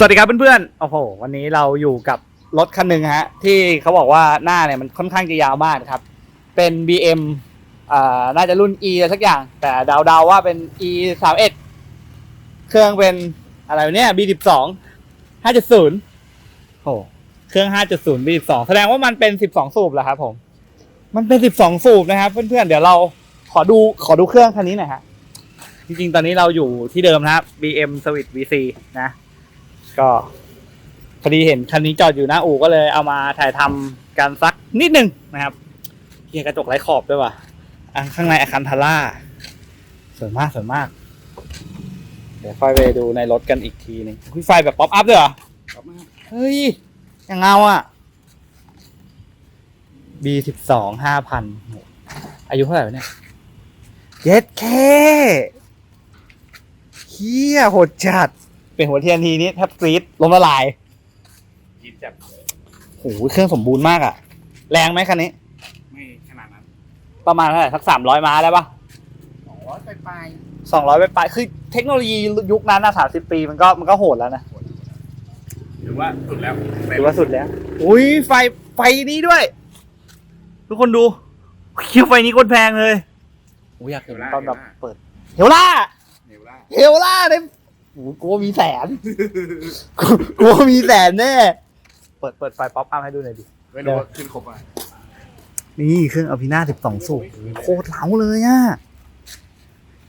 สวัสดีครับเพื่อนๆ โอ้โห วันนี้เราอยู่กับรถคันหนึ่งฮะ ที่เขาบอกว่าหน้าเนี่ยมันค่อนข้างจะยาวมากนะครับ เป็น BM อ่าน่าจะรุ่น E อะไรสักอย่าง แต่เดาๆว่าเป็น E 3 1เครื่องเป็นอะไรวะเนี่ย B 1 2 5.0โอ้เครื่อง 5.0 B 1 2แสดงว่ามันเป็น 12 สูบแล้วครับผม มันเป็น 12 สูบนะครับ เพื่อนๆ เดี๋ยวเราขอดูขอดูเครื่องคันนี้หน่อยฮะ จริงๆ ตอนนี้เราอยู่ที่เดิมนะครับ BM Switch VC นะ ก็พอดีเห็นคันนี้จอดอยู่หน้าอู่ก็เลยเอามาถ่ายทำกันสักนิดหนึ่งนะครับเฮียร์กระจกไร้ขอบด้วยว่ะอะข้างในอาคันทาร่าสวยมากสวยมาก เดี๋ยวค่อยไปดูในรถกันอีกทีหนึงคุยไฟแบบป๊อปอัพด้วยเหรอเฮ้ยยังเงาอะ B สิบสองห้าพันอายุเท่าไหร่เนี่ยเจ็ดเคเฮียโหดจัด เป็นหัวเทียนทีนี้แทบกรีดล้มละลายยินจับโอ้โหเครื่องสมบูรณ์มากอะแรงไหมคันนี้ ไม่ขนาดนั้นประมาณเท่าไหร่สักสามร้อยม้าได้ปะสองร้อยปลายสองร้อยไปปลายๆคือเทคโนโลยียุคนั้นนะสามสิบปีมันก็มันก็โหดแล้วนะๆหรือว่าสุดแล้วถือว่าสุดแล้ว อุ้ยไฟไฟนี้ด้วย ทุกคนดูเคียวไฟนี้โคตรแพงเลยโอ้ยอยากเห็นตอนแบบเปิดเฮลล่าเนวล่าเฮลล่าเนี่ยโอ้โหกูว่ามีแสนกูกูว่ามีแสนแน่ เปิดเปิดไฟป๊อปอัพให้ดูหน่อยดิ ไม่รู้ว่าขึ้นครบอะนี่เครื่องอภินาสิบสองสูบโคตรเหลาเลยอะ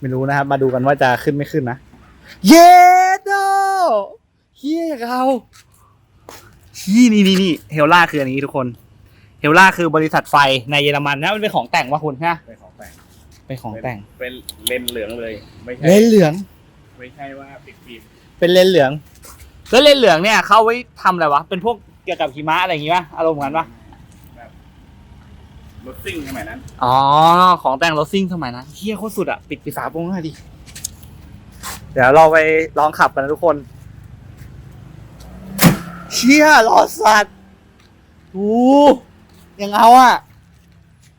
ไม่รู้นะครับ มาดูกันว่าจะขึ้นไม่ขึ้นนะ เยโดเฮียเรานี่นี่นี่นี่เฮลล่าคืออันนี้ทุกคน เฮลล่าคือบริษัทไฟในเยอรมันนะมันเป็นของแต่งวะคุณฮะเป็นของแต่งเป็นของแต่ง เป็นเลนส์เหลืองเลย ไม่ใช่เลนส์เหลือง ไม่ใช่ว่าปิดฟิล์มเป็นเลนส์เหลือง แล้วเลนส์เหลืองเนี่ยเขาไว้ทำอะไรวะ เป็นพวกเกี่ยวกับหิมะอะไรอย่างงี้ป่ะ อารมณ์เหมือนกันป่ะ แบบรถซิ่งสมัยนั้นอ๋อ ของแต่งรถซิ่งสมัยนั้นเฮียโคตรสุดอะปิดปิดฝาโปรงหน่อยดิ เดี๋ยวเราไปลองขับกันนะทุกคนเชี่ยรอสัตว์โอ้ยังเอาอะ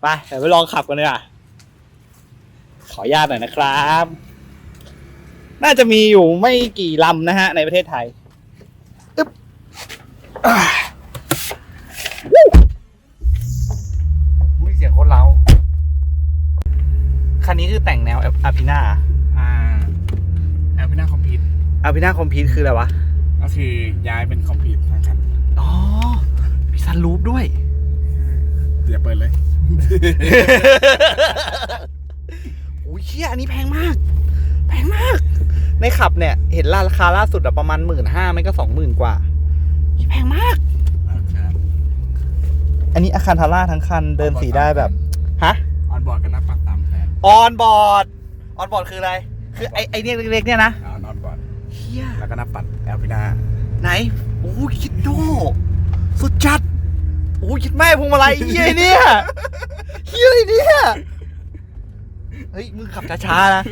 ไป เดี๋ยวไปลองขับกันเลยอะ ขออนุญาตหน่อยนะครับ น่าจะมีอยู่ไม่กี่ลำนะฮะ ในประเทศไทยอึ๊บอ่าวู้อุ้ยเสียงโคตรเล้าคันนี้คือแต่งแนวอาพิน่าอ่าแอลพินาคอมพิวอาพิน่าคอมพิวคืออะไรวะ ก็คือย้ายเป็นคอมพิวทั้งคันอ๋อ มีซันรูปด้วยเดี๋ยวเปิดเลย โอ้ยเชี่ยอันนี้แพงมากแพงมาก ในขับเนี่ย เห็นราคาล่าสุดอะประมาณหมื่นห้าไม่ก็สองหมื่นกว่าแพงมาก อันนี้อาคารทาร่าทั้งคันเดินสีได้แบบฮะออนบอร์ดกันนับปัดตามแผนออนบอร์ดออนบอร์ดคืออะไร คือไอไอเนี่ยเล็กๆเนี่ยนะอ่านอนบอร์ดเฮียแล้วก็นับปัดแอลพินาไหนโอ้ยคิดโดสุดจัดโอ้ยคิดแม่พวงมาลัยเฮียเนี่ยเฮียอะไรเนี่ย เฮ้ยมึงขับช้าๆนะ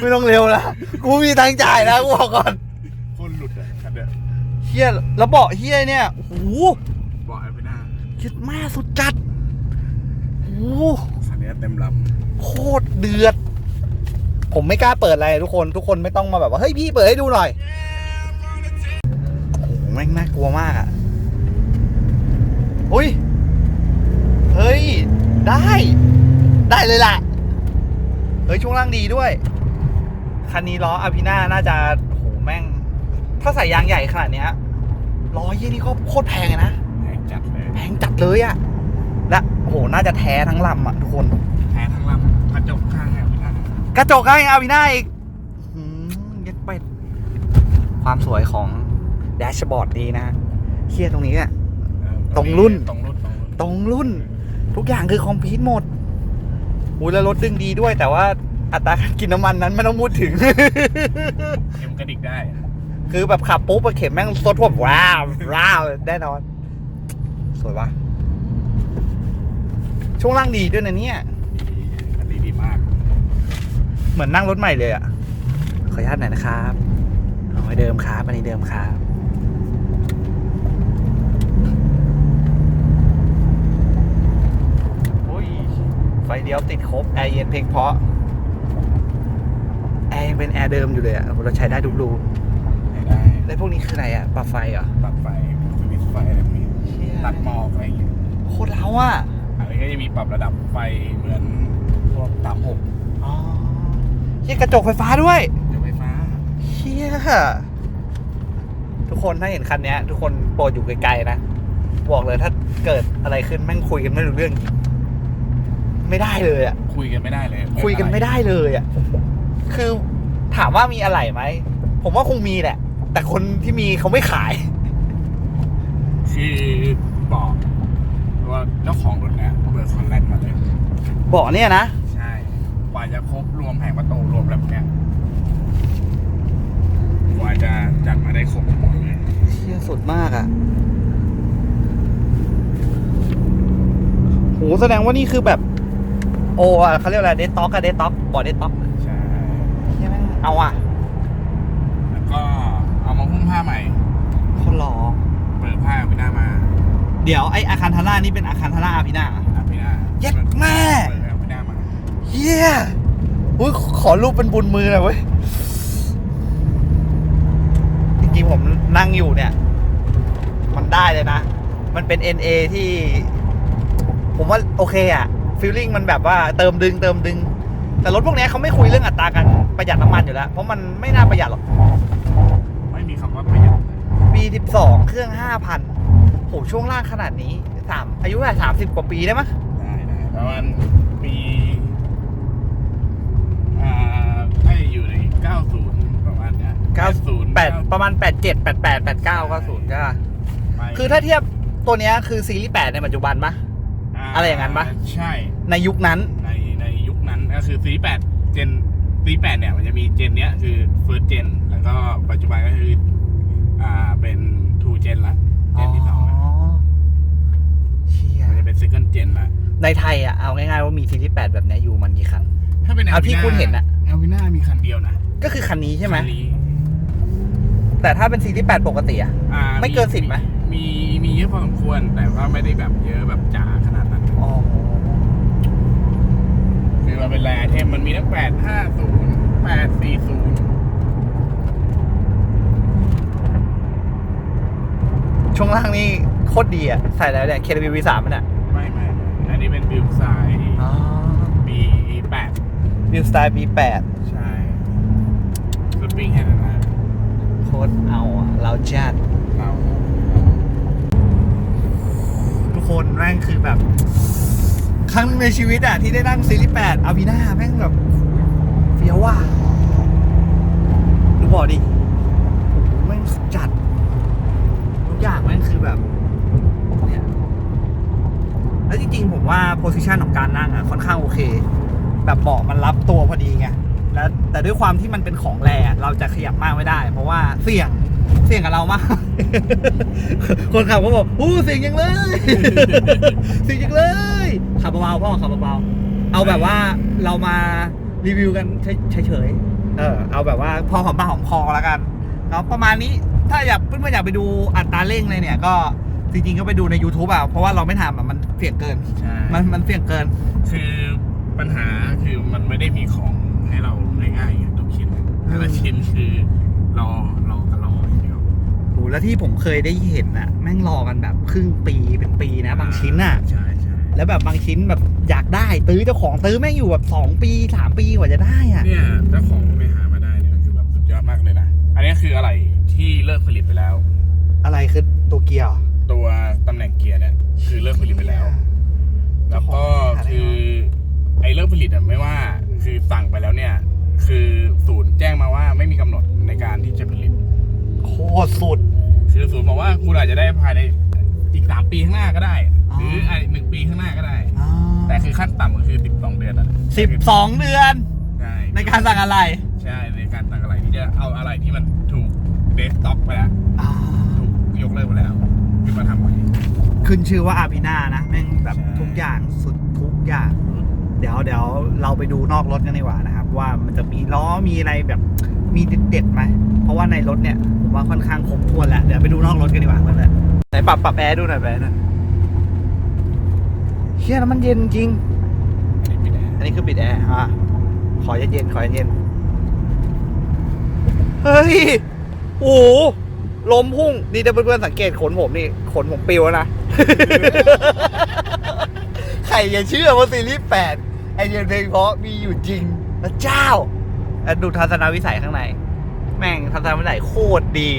ไม่ต้องเร็วนะกูมีตังค์จ่ายนะกูบอกก่อนคนหลุดอะคันเนี้ยเฮียแล้วเบาะเฮียเนี่ยโอ้โหบอร์ดแอลพินาคิดแม่สุดจัดโอ้โหคันเนี้ยเต็มลโคตรเดือด ผมไม่กล้าเปิดอะไรทุกคนทุกคนไม่ต้องมาแบบว่าเฮ้ยพี่เปิดให้ดูหน่อยโอ้โหแม่งน่ากลัวมากอะอุ้ยเฮ้ยได้ ได้เลยล่ะเฮ้ยช่วงล่างดีด้วย คันนี้ล้ออาพิน่าน่าจะโอ้โหแม่ง ถ้าใส่ยางใหญ่ขนาดเนี้ยล้อยี่นี่ก็โคตรแพงเลยนะำแพงจัดเลย แพงจัดเลยอะและโอ้โหน่าจะแท้ทั้งลำอะทุกคน แพ้ทั้งลำกระจกข้างแอลพินากระจกก็ยังเอาอีกหน้าอีกหืมยัดเป็ดความสวยของแดชบอร์ดดีนะเคียตรงนี้อะเออตรงรุ่น ตรงรุ่น ตรงรุ่น ตรงรุ่น ทุกอย่างคือคอมพิวต์หมด อุ้ยแล้วรถดึงดีด้วยแต่ว่าอัตราการกินน้ำมันนั้นไม่ต้องพูดถึง เข็มกระดิกได้คือแบบขับปุ๊บอะเข็มแม่งซดพวบว้าวว้าวแน่นอน สวยปะช่วงล่างดีด้วยนะเนี่ยอันนี้ดีมาก เหมือนนั่งรถใหม่เลยอะ่ะขออนุญาตหน่อยนะครับเอาไว้เดิมครับอันนี้เดิมครับ โอ้ย ไฟเดี ยวติดครบแอร์เย็นเพลงเพราะแอร์ยังเป็นแอร์เดิมอยู่เลยอะ่ะเราใช้ได้ทุกรูได้แล้วพวกนี้คืออะไรอะปลั๊บไฟเหรอปรับไฟสวิตช์ไฟอะไรพวกนี้เชี่ยตัดหมอกอะไรอย่างเงี้ยโคตรเล้าอะอันนี้ก็จะมีปรับระดับไฟเหมือนพวกตามหกอ๋อเฮียกระจกไฟฟ้าด้วยเดี๋ยวไฟฟ้าเฮียทุกคนถ้าเห็นคันเนี้ยทุกคนโปรดอยู่ไกลๆนะบอกเลยถ้าเกิดอะไรขึ้นแม่งคุยกันไม่รู้เรื่องจริง ไม่ได้เลยอะคุยกันไม่ได้เลยคุยกันไม่ได้เลยอะคือถามว่ามีอะไรไหม ผมว่าคงมีแหละ แต่คนที่มีเขาไม่ขาย คือบอกว่าเจ้าของรถเนี่ยเบิกคอนแลนมาเลยบอกเนี่ยนะ ใช่กว่าจะครบรวมแผงประตูรวมแบบเนี้ยกว่าจะจัดมาได้ครบหมดเลยเชี่ยสุดมากอะโหแสดงว่านี่คือแบบ โอ้อะเขาเรียกอะไรเดสต็อกอะเดสต็อกบอร์ดเดสต็อกใช่เฮียแม่งเอาอะแล้วก็เอามาหุ้มผ้าใหม่ คนรอ เปิดผ้าไปหน้ามาเดี๋ยวไออาคารทาร่านี่เป็นอาคารทาร่าอาพีนาอาไปหน้าเย็ดแม่ เปิดไปหน้ามาเฮียอุ้ยขอรูปเป็นบุญมือหน่อยเว้ยจริงๆผมนั่งอยู่เนี่ย มันได้เลยนะ มันเป็น NA ที่ ผมว่าโอเคอะ ฟีลลิ่งมันแบบว่าเติมดึงเติมดึง แต่รถพวกเนี้ยเขาไม่คุยเรื่องอัตราการประหยัดน้ำมันอยู่แล้ว เพราะมันไม่น่าประหยัดหรอก ไม่มีคำว่าประหยัด B12 เครื่อง 5,000โหช่วงล่างขนาดนี้สามอายุเท่าไหร่สามสิบกว่าปีได้มั้ยได้ได้ประมาณปีอ่าให้อยู่ใน90ประมาณเนี้ย90แปดประมาณ87 88 89 90ใช่ปะไปคือถ้าเทียบตัวเนี้ยคือซีรีส์8ในปัจจุบันปะ อะไรอย่างนั้นปะใช่ในยุคนั้นในในยุคนั้นก็คือซีแปดเจนซีแปดเนี่ยมันจะมีเจนเนี้ยคือ first gen แล้วก็ปัจจุบันก็คืออ่าเป็น two gen ละเจนที่สองละเชี่ยมันจะเป็น second gen ละในไทยอะเอาง่ายๆว่ามีซีรีส์8แบบเนี้ยอยู่มันกี่คันถ้าเป็นเอาที่คุณเห็นอะเอลวิน่ามีคันเดียวนะก็คือคันนี้ใช่ไหมคันนี้แต่ถ้าเป็นซีรีส์8ปกติอะอ่าไม่เกิน10ไหมมีมีเยอะพอสมควรแต่ว่าไม่ได้แบบเยอะแบบจ๋าขนาดนั้น อ๋อ คือมันเป็นแรเทมมันมีทั้งแปดห้าศูนย์แปดสี่ศูนย์ช่วงล่างนี่โคตรดีอะ ใส่แล้วเนี่ย KW V3 มันอะ ไม่ไม่อันนี้เป็นบิวไซด์ อ๋อบีแปด Build Style B8 ใช่สปริงแฮนด์นะโคตรเอาอะ เราจัดเราทุกคนแม่งคือแบบ ครั้งหนึงในชีวิตอะที่ได้นั่งซีรีส์8อาบีนาแม่งแบบเฟี้ยวว่ะดูบอกดิโอ้โหแม่งจัด ทุกอย่างแม่งคือแบบเนี่ยแล้วจริงๆ ผมว่าโพสิชันของการนั่งอะค่อนข้างโอเค แบบเบาะมันรับตัวพอดีไงแล้วแต่ด้วยความที่มันเป็นของแรงเราจะขยับมากไม่ได้ เพราะว่าเสี่ยง เสี่ยงกับเรามาก คนขับก็บอกอู้เสี่ยงยังเลย เสี่ยงยังเลย ขับเบาๆพ่อขับเบาๆเอาแบบว่าเรามารีวิวกันเฉยๆเออ เอาแบบว่าพอหอมปากหอมคอแล้วกันเนาะประมาณนี้ถ้าอยากเพื่อนๆอยากไปดูอัตราเร่งเลยเนี่ยก็จริงๆก็ไปดูใน YouTube อะเพราะว่าเราไม่ทำอะมันเสี่ยงเกินใช่มันมันเสี่ยงเกิน คือปัญหาคือมันไม่ได้มีของให้เราง่ายๆอย่างทุกชิ้นแต่ละชิ้นคือรอรอกันรออย่างเดียว โห แล้วที่ผมเคยได้เห็นน่ะแม่งรอกันแบบครึ่งปีเป็นปีนะ บางชิ้นน่ะใช่ใช่แล้วแบบบางชิ้นแบบอยากได้ตื้อเจ้าของตื้อแม่งอยู่แบบสองปีสามปีกว่าจะได้อะเนี่ยเจ้าของไปหามาได้เนี่ยคือแบบสุดยอดมากเลยนะ อันนี้คืออะไรที่เลิกผลิตไปแล้ว อะไรคือตัวเกียร์เหรอตัวตำแหน่งเกียร์เนี่ยคือเลิกผลิตไปแล้ว แล้วก็คือไอ้เลิกผลิตอะไม่ว่าคือสั่งไปแล้วเนี่ย คือศูนย์แจ้งมาว่าไม่มีกำหนดในการที่จะผลิตโคตรสุด คือศูนย์บอกว่าคุณอาจจะได้ภายในอีกสามปีข้างหน้าก็ได้อ๋อหรือไอ้หนึ่งปีข้างหน้าก็ได้อ๋อแต่คือขั้นต่ำก็คือสิบสองเดือนอะสิบสองเดือน ใช่ในการสั่งอะไร ใช่ในการสั่งอะไรที่จะเอาอะไรที่มันถูกเบสต็อกไปแล้วอ่าถูกยกเลิกไปแล้วคือมาทำใหม่ขึ้นชื่อว่าอาบีนานะแม่งแบบใช่ทุกอย่างสุดทุกอย่าง เดี๋ยวเดี๋ยวเราไปดูนอกรถกันดีกว่านะครับ ว่ามันจะมีล้อมีอะไรแบบมีเด็ดๆไหมเพราะว่าในรถเนี่ยผม ว่าค่อนข้างครบถ้วนแล้วเดี๋ยวไปดูนอกรถกันดีกว่าเพื่อนๆไหนปรับปรับแอร์ดูหน่อยแบนะเฮียน้ำมันเย็นจริงอันนี้ไม่ได้อันนี้คือปิดแอร์อะขอเย็นๆขอเย็นๆเฮ้ยโอ้โหลมพุ่งนี่ถ้าเพื่อนๆสังเกตขนผมนี่ขนผมปิวแล้วนะใครจะเชื่อว่าซีรีส์แปดไอเดียเพลงเพราะมีอยู่จริงพระเจ้าอะดูทัศนวิสัยข้างใน แม่งทัศนวิสัยโคตรดี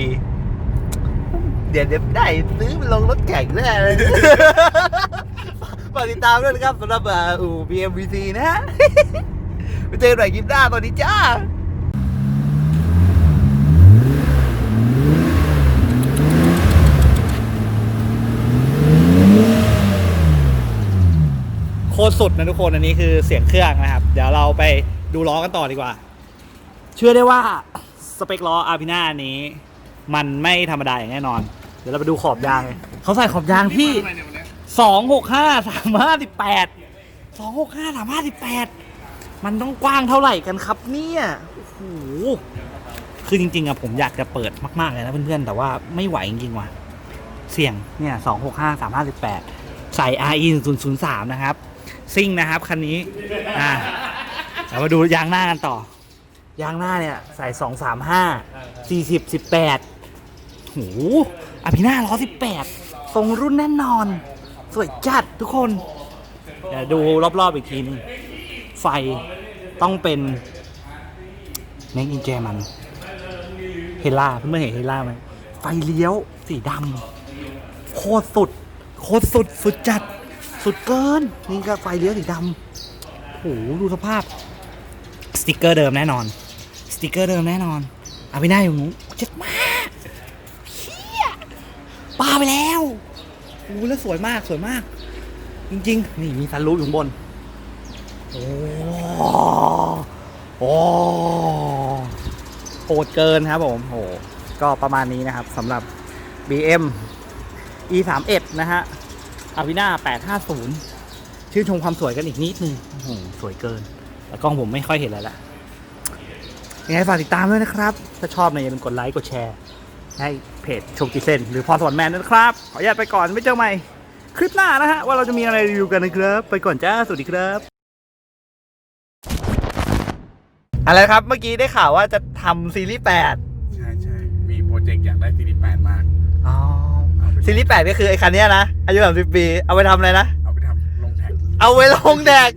เดี๋ยวเดี๋ยวได้ซื้อไปลงรถแข่งแน่เลยฝากติดตามด้วยนะครับสำหรับอ่าอู่ BMWC นะฮะไปเจอกันใหม่คลิปหน้าตอนนี้จ้าโคตรสุดนะทุกคนอันนี้คือเสียงเครื่องนะครับ เดี๋ยวเราไปดูล้อกันต่อดีกว่า เชื่อได้ว่า สเปคล้ออาพิน่านี้ มันไม่ธรรมดาอย่างแน่นอน เดี๋ยวเราไปดูขอบยางเลยเขาใส่ขอบยางที่สองหกห้าสามห้าสิบแปดสองหกห้าสามห้าสิบแปดมันต้องกว้างเท่าไหร่กันครับเนี่ยโอ้โหคือจริงๆอะผมอยากจะเปิดมากๆเลยนะเพื่อนๆ แต่ว่าไม่ไหวจริงๆว่ะ เสี่ยงเนี่ยสองหกห้าสามห้าสิบแปดใส่ RE 0 0 0 3นะครับ ซิ่งนะครับ คันนี้ อ่าเรามาดูยางหน้ากันต่อ ยางหน้าเนี่ยใส่สองสามห้าสี่สิบสิบแปดโหอภินาล้อสิบแปดทรงรุ่นแน่นอน สวยจัดทุกคนเดี๋ยวดูรอบๆอีกทีนึงไฟต้องเป็นเน็กอินเจมันเฮล่าเพื่อนเห็นเฮล่าไหมไฟเลี้ยวสีดำโคตรสุด โคตรสุดสุดจัด สุดเกิน นี่ก็ไฟเลี้ยวสีดำโอ้โหดูสภาพ สติกเกอร์เดิมแน่นอน ติกเกอร์เดิมแน่นอน เอาไปหน้าอยู่หนูเจ็ดมากเฮียป้าไปแล้วโอ้แล้วสวยมากสวยมาก จริงๆ นี่มีซันรูฟอยู่บน โอ้โหโหดเกินครับผมโหก็ประมาณนี้นะครับสำหรับ BM E 3 1 นะฮะอาวิน่า850 ชื่นชมความสวยกันอีกนิดนึงโอ้โหสวยเกิน แต่กล้องผมไม่ค่อยเห็นแล้วละ ยังไงฝากติดตามด้วยนะครับ ถ้าชอบเนี่ยอย่าลืมกดไลค์กดแชร์ ให้เพจโชกิเซนหรือพรสวรรค์แมนด้วยนะครับ ขออนุญาตไปก่อนไม่เจอใหม่ คลิปหน้านะฮะว่าเราจะมีอะไรรีวิวกันนะครับ ไปก่อนจ้าสวัสดีครับ อะไรครับเมื่อกี้ได้ข่าวว่าจะทำซีรีส์แปดใช่ใช่มีโปรเจกต์อยากได้ซีรีส์แปดมากอ๋อเอาไปซีรีส์แปดก็คือไอ้คันเนี้ยนะอายุสามสิบปีเอาไปทำอะไรนะ เอาไปทำลงแท็กเอาไว้ลงแดก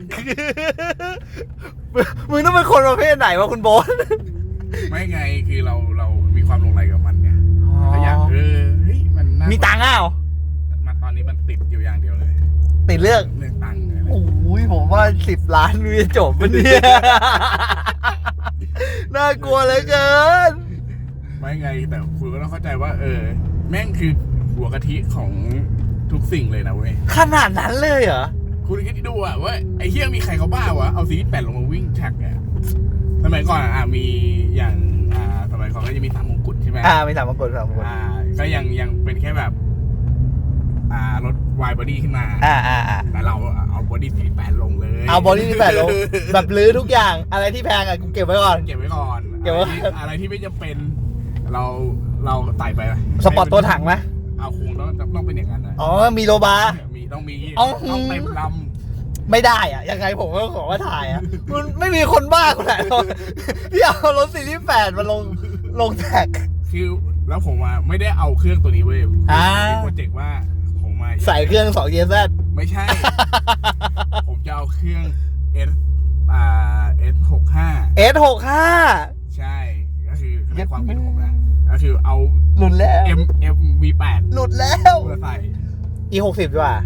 มึงต้องเป็นคนประเภทไหนวะคุณโบ๊ทไม่ไงคือเราเรามีความลงไหลกับมันไงเราอยากเออเฮ้ยมันน่ามีตังค์อ้าวมาตอนนี้มันติดอยู่อย่างเดียวเลย ติดเรื่องเรื่องตังค์เลยโอ้ยผมว่าสิบล้านมีจะจบมันเนี่ยน่ากลัวเหลือเกิน ไม่ไงแต่คุณก็ต้องเข้าใจว่า เออ แม่งคือหัวกะทิของทุกสิ่งเลยนะเว้ยขนาดนั้นเลยเหรอ คุณคิดดูอะว่าไอ้เฮียมีใครเขาบ้าวะเอาซีรีส์แปดลงมาวิ่งแท็กเนี่ยสมัยก่อนอะมีอย่างอ่าสมัยก่อนก็จะมีสามมงกุฎใช่ไหมอ่าไม่สามมงกุฎสามมงกุฎอ่า ก็ยังยังเป็นแค่แบบ อ่ารถวายบอดี้ขึ้นมา อ่าอ่าอ่าแต่เราเอาบอดี้สี่แปดลงเลย เอาบอดี้แปดลงแบบรื้อทุกอย่างอะไรที่แพงอะกูเก็บไว้ก่อนเก็บไว้ก่อนเก็บไว้อะไรที่อะไรที่ไม่จำเป็น เราเราใส่ไป สปอร์ตตัวถังไหม เอาคงต้องต้องเป็นอย่างนั้นนะอ๋อ มีโลบาร์มีต้องมีเอ้าต้องเต็มลไม่ได้อะยังไงผมก็ขอว่าถ่ายอะมันไม่มีคนบ้าคนไหนหรอกที่เอารถซีรีส์แปดมาลงลงแท็กำคือแล้วผมว่าไม่ได้เอาเครื่องตัวนี้เว้ยอ่า มีโปรเจกต์ว่าผมมาใส่เครื่องสองเยแซไม่ใช่ ผมจะเอาเครื่อง S อ่า S หกห้าเอสหกห้า ใช่ ก็คือในความคิดผมนะ ก็คือเอา หลุดแล้ว M M V แปดหลุดแล้วมาใส่ e หกสิบดีกว่า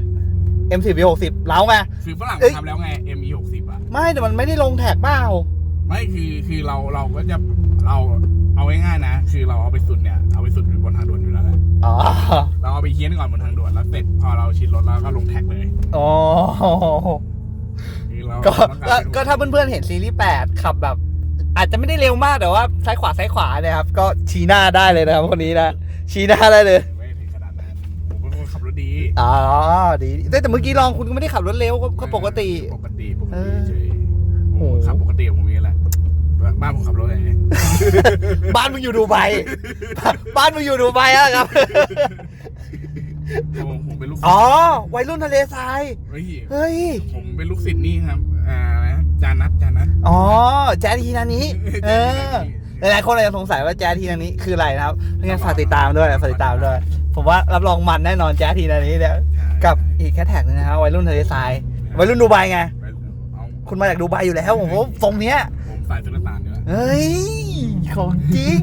m สิบ e หกสิบเล้าไงคือฝรั่งเอ้ยทำแล้วไง M E หกสิบอะ ไม่แต่มันไม่ได้ลงแท็กเปล่าไม่คือคือเราเราก็จะเราเอาง่ายๆนะ คือเราเอาไปสุดเนี่ยเอาไปสุดบนทางด่วนอยู่แล้วแหละอ๋อเราเอาไปเคียนก่อนบนทางด่วนแล้วเสร็จพอเราชิดรถแล้วก็ลงแท็กเลยอ๋อคือเราก็ต้องก็รเป็นก็ถ้าเพื่อนๆเห็นซีรีส์แปดขับแบบ อาจจะไม่ได้เร็วมากแต่ว่าซ้ายขวาซ้ายขวาเนี่ยครับ ก็ชี้หน้าได้เลยนะครับคนนี้นะชี้หน้าได้เลยไม่ถึงขนาดนั้นผมเป็นคนขับรถดีอ๋อดีแต่แต่เมื่อกี้ลองคุณก็ไม่ได้ขับรถเร็วก็ก็ปกติ ปกติปกเอติอเฉยโอ้โหผมขับปกติของผมนี่แหละบ้านผมขับรถอะไรบ้านมึงอยู่ดูไบบ้านมึงอยู่ดูไบอะครับ ผมผมเป็นลูกศิษอ๋อย์วัยรุ่นทะเลทราย เฮ้ยเฮ้ย ผมเป็นลูกศิษย์นี่ครับ อ่านะจานัทจานัทอ๋อ แจ๊ดทีนานี้ เออ หลายๆคนอาจจะสงสัยว่าแจ๊สทีนันนี้คืออะไรนะครับเพราะงั้นฝากติดตามด้วยฝากติดตามด้วย ผมว่ารับรองมันแน่นอนแจ๊สทีนันนี้เนี่ยกับอีกแคทแท็กนึงนะครับวัยรุ่นทะเลทราย วัยรุ่นดูไบไงเอาคุณมาจากดูไบอยู่แล้วผมว่าทรงเนี้ย ผมสายสุลต่านอยู่แล้วเฮ้ย ของจริง